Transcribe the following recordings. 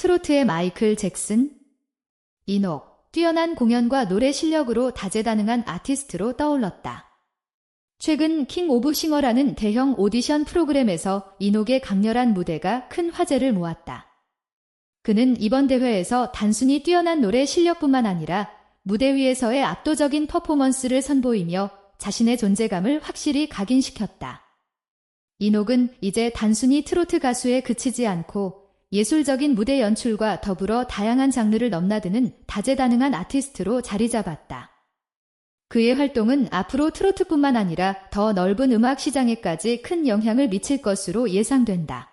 트로트의 마이클 잭슨, 이녹, 뛰어난 공연과 노래 실력으로 다재다능한 아티스트로 떠올랐다. 최근 킹 오브 싱어라는 대형 오디션 프로그램에서 이녹의 강렬한 무대가 큰 화제를 모았다. 그는 이번 대회에서 단순히 뛰어난 노래 실력뿐만 아니라 무대 위에서의 압도적인 퍼포먼스를 선보이며 자신의 존재감을 확실히 각인시켰다. 이녹은 이제 단순히 트로트 가수에 그치지 않고 예술적인 무대 연출과 더불어 다양한 장르를 넘나드는 다재다능한 아티스트로 자리 잡았다. 그의 활동은 앞으로 트로트뿐만 아니라 더 넓은 음악 시장에까지 큰 영향을 미칠 것으로 예상된다.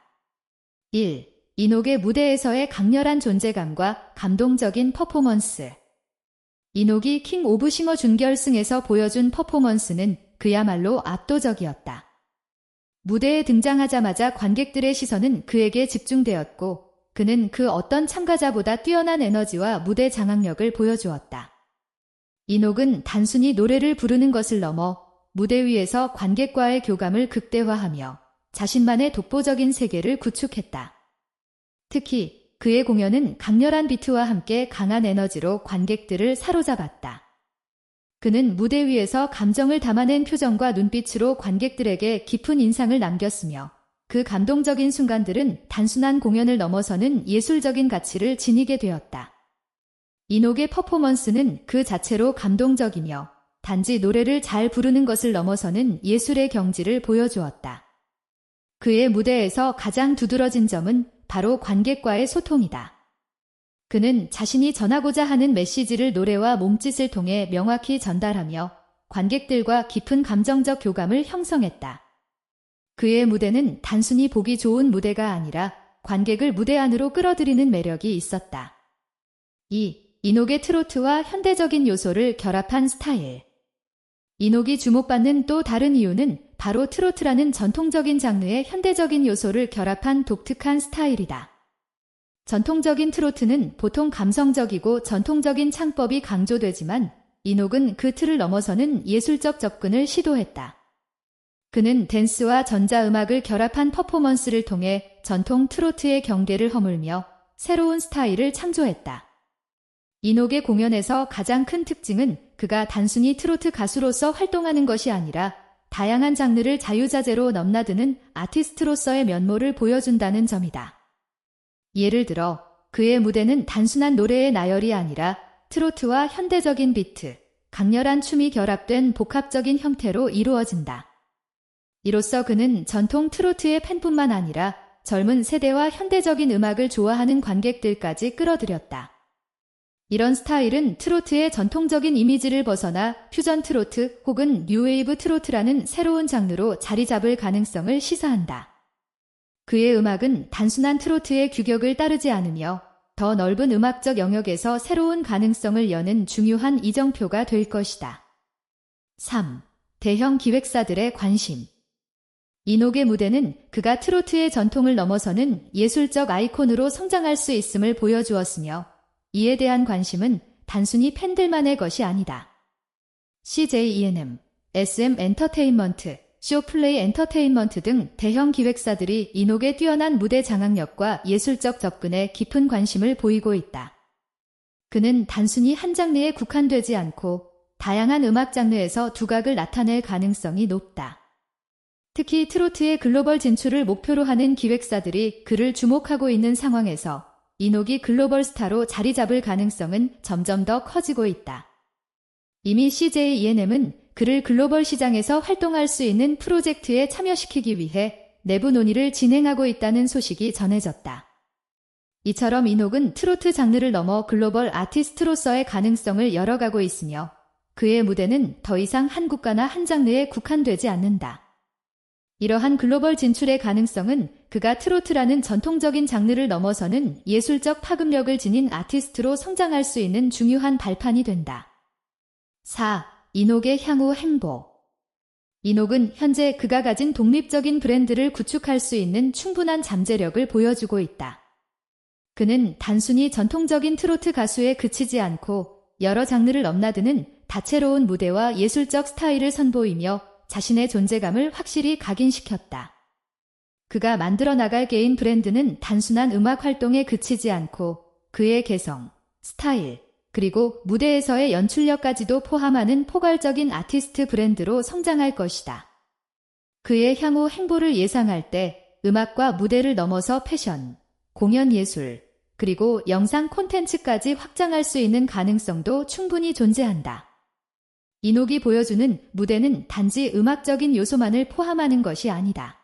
1. 이녹의 무대에서의 강렬한 존재감과 감동적인 퍼포먼스. 이녹이 킹 오브 싱어 준결승에서 보여준 퍼포먼스는 그야말로 압도적이었다. 무대에 등장하자마자 관객들의 시선은 그에게 집중되었고 그는 그 어떤 참가자보다 뛰어난 에너지와 무대 장악력을 보여주었다. 이녹은 단순히 노래를 부르는 것을 넘어 무대 위에서 관객과의 교감을 극대화하며 자신만의 독보적인 세계를 구축했다. 특히 그의 공연은 강렬한 비트와 함께 강한 에너지로 관객들을 사로잡았다. 그는 무대 위에서 감정을 담아낸 표정과 눈빛으로 관객들에게 깊은 인상을 남겼으며 그 감동적인 순간들은 단순한 공연을 넘어서는 예술적인 가치를 지니게 되었다. 이녹의 퍼포먼스는 그 자체로 감동적이며 단지 노래를 잘 부르는 것을 넘어서는 예술의 경지를 보여주었다. 그의 무대에서 가장 두드러진 점은 바로 관객과의 소통이다. 그는 자신이 전하고자 하는 메시지를 노래와 몸짓을 통해 명확히 전달하며 관객들과 깊은 감정적 교감을 형성했다. 그의 무대는 단순히 보기 좋은 무대가 아니라 관객을 무대 안으로 끌어들이는 매력이 있었다. 2. 이녹의 트로트와 현대적인 요소를 결합한 스타일. 이녹이 주목받는 또 다른 이유는 바로 트로트라는 전통적인 장르의 현대적인 요소를 결합한 독특한 스타일이다. 전통적인 트로트는 보통 감성적이고 전통적인 창법이 강조되지만 이녹은 그 틀을 넘어서는 예술적 접근을 시도했다. 그는 댄스와 전자음악을 결합한 퍼포먼스를 통해 전통 트로트의 경계를 허물며 새로운 스타일을 창조했다. 이녹의 공연에서 가장 큰 특징은 그가 단순히 트로트 가수로서 활동하는 것이 아니라 다양한 장르를 자유자재로 넘나드는 아티스트로서의 면모를 보여준다는 점이다. 예를 들어 그의 무대는 단순한 노래의 나열이 아니라 트로트와 현대적인 비트, 강렬한 춤이 결합된 복합적인 형태로 이루어진다. 이로써 그는 전통 트로트의 팬뿐만 아니라 젊은 세대와 현대적인 음악을 좋아하는 관객들까지 끌어들였다. 이런 스타일은 트로트의 전통적인 이미지를 벗어나 퓨전 트로트 혹은 뉴웨이브 트로트라는 새로운 장르로 자리 잡을 가능성을 시사한다. 그의 음악은 단순한 트로트의 규격을 따르지 않으며 더 넓은 음악적 영역에서 새로운 가능성을 여는 중요한 이정표가 될 것이다. 3. 대형 기획사들의 관심. 이녹의 무대는 그가 트로트의 전통을 넘어서는 예술적 아이콘으로 성장할 수 있음을 보여주었으며 이에 대한 관심은 단순히 팬들만의 것이 아니다. CJ ENM, SM 엔터테인먼트, 쇼플레이 엔터테인먼트 등 대형 기획사들이 이녹의 뛰어난 무대 장악력과 예술적 접근에 깊은 관심을 보이고 있다. 그는 단순히 한 장르에 국한되지 않고 다양한 음악 장르에서 두각을 나타낼 가능성이 높다. 특히 트로트의 글로벌 진출을 목표로 하는 기획사들이 그를 주목하고 있는 상황에서 이녹이 글로벌 스타로 자리 잡을 가능성은 점점 더 커지고 있다. 이미 CJ ENM은 그를 글로벌 시장에서 활동할 수 있는 프로젝트에 참여시키기 위해 내부 논의를 진행하고 있다는 소식이 전해졌다. 이처럼 이녹은 트로트 장르를 넘어 글로벌 아티스트로서의 가능성을 열어가고 있으며 그의 무대는 더 이상 한 국가나 한 장르에 국한되지 않는다. 이러한 글로벌 진출의 가능성은 그가 트로트라는 전통적인 장르를 넘어서는 예술적 파급력을 지닌 아티스트로 성장할 수 있는 중요한 발판이 된다. 4. 이녹의 향후 행보 이녹은 현재 그가 가진 독립적인 브랜드를 구축할 수 있는 충분한 잠재력을 보여주고 있다. 그는 단순히 전통적인 트로트 가수에 그치지 않고 여러 장르를 넘나드는 다채로운 무대와 예술적 스타일을 선보이며 자신의 존재감을 확실히 각인시켰다. 그가 만들어 나갈 개인 브랜드는 단순한 음악 활동에 그치지 않고 그의 개성, 스타일, 그리고 무대에서의 연출력까지도 포함하는 포괄적인 아티스트 브랜드로 성장할 것이다. 그의 향후 행보를 예상할 때 음악과 무대를 넘어서 패션, 공연 예술, 그리고 영상 콘텐츠까지 확장할 수 있는 가능성도 충분히 존재한다. 이녹이 보여주는 무대는 단지 음악적인 요소만을 포함하는 것이 아니다.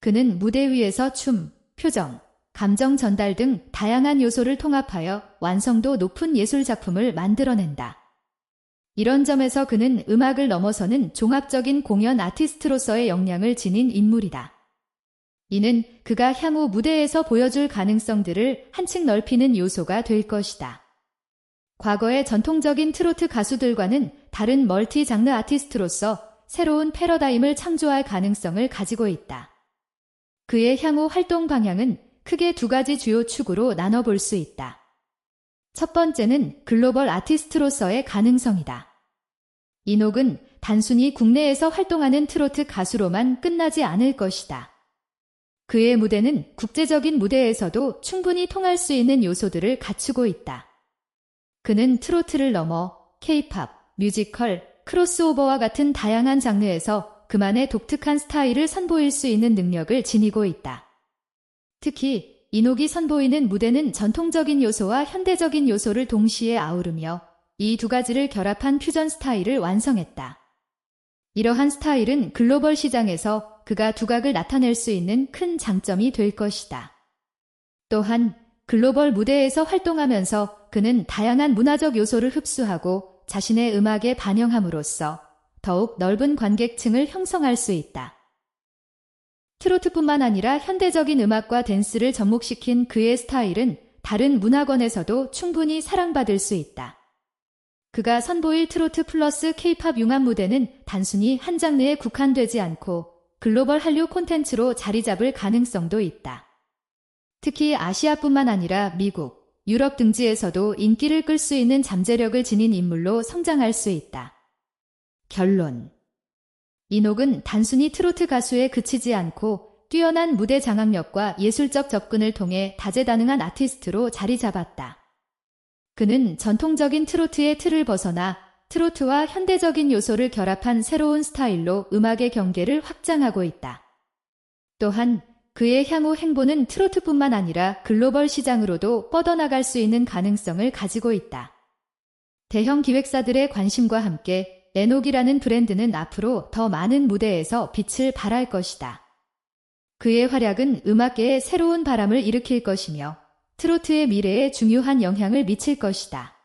그는 무대 위에서 춤, 표정, 감정 전달 등 다양한 요소를 통합하여 완성도 높은 예술 작품을 만들어낸다. 이런 점에서 그는 음악을 넘어서는 종합적인 공연 아티스트로서의 역량을 지닌 인물이다. 이는 그가 향후 무대에서 보여줄 가능성들을 한층 넓히는 요소가 될 것이다. 과거의 전통적인 트로트 가수들과는 다른 멀티 장르 아티스트로서 새로운 패러다임을 창조할 가능성을 가지고 있다. 그의 향후 활동 방향은 크게 두 가지 주요 축으로 나눠볼 수 있다. 첫 번째는 글로벌 아티스트로서의 가능성이다. 이녹은 단순히 국내에서 활동하는 트로트 가수로만 끝나지 않을 것이다. 그의 무대는 국제적인 무대에서도 충분히 통할 수 있는 요소들을 갖추고 있다. 그는 트로트를 넘어 케이팝, 뮤지컬, 크로스오버와 같은 다양한 장르에서 그만의 독특한 스타일을 선보일 수 있는 능력을 지니고 있다. 특히 이녹이 선보이는 무대는 전통적인 요소와 현대적인 요소를 동시에 아우르며 이 두 가지를 결합한 퓨전 스타일을 완성했다. 이러한 스타일은 글로벌 시장에서 그가 두각을 나타낼 수 있는 큰 장점이 될 것이다. 또한 글로벌 무대에서 활동하면서 그는 다양한 문화적 요소를 흡수하고 자신의 음악에 반영함으로써 더욱 넓은 관객층을 형성할 수 있다. 트로트뿐만 아니라 현대적인 음악과 댄스를 접목시킨 그의 스타일은 다른 문화권에서도 충분히 사랑받을 수 있다. 그가 선보일 트로트 플러스 케이팝 융합 무대는 단순히 한 장르에 국한되지 않고 글로벌 한류 콘텐츠로 자리 잡을 가능성도 있다. 특히 아시아뿐만 아니라 미국, 유럽 등지에서도 인기를 끌 수 있는 잠재력을 지닌 인물로 성장할 수 있다. 결론. 이녹은 단순히 트로트 가수에 그치지 않고 뛰어난 무대 장악력과 예술적 접근을 통해 다재다능한 아티스트로 자리 잡았다. 그는 전통적인 트로트의 틀을 벗어나 트로트와 현대적인 요소를 결합한 새로운 스타일로 음악의 경계를 확장하고 있다. 또한 그의 향후 행보는 트로트뿐만 아니라 글로벌 시장으로도 뻗어나갈 수 있는 가능성을 가지고 있다. 대형 기획사들의 관심과 함께 에녹이라는 브랜드는 앞으로 더 많은 무대에서 빛을 발할 것이다. 그의 활약은 음악계에 새로운 바람을 일으킬 것이며 트로트의 미래에 중요한 영향을 미칠 것이다.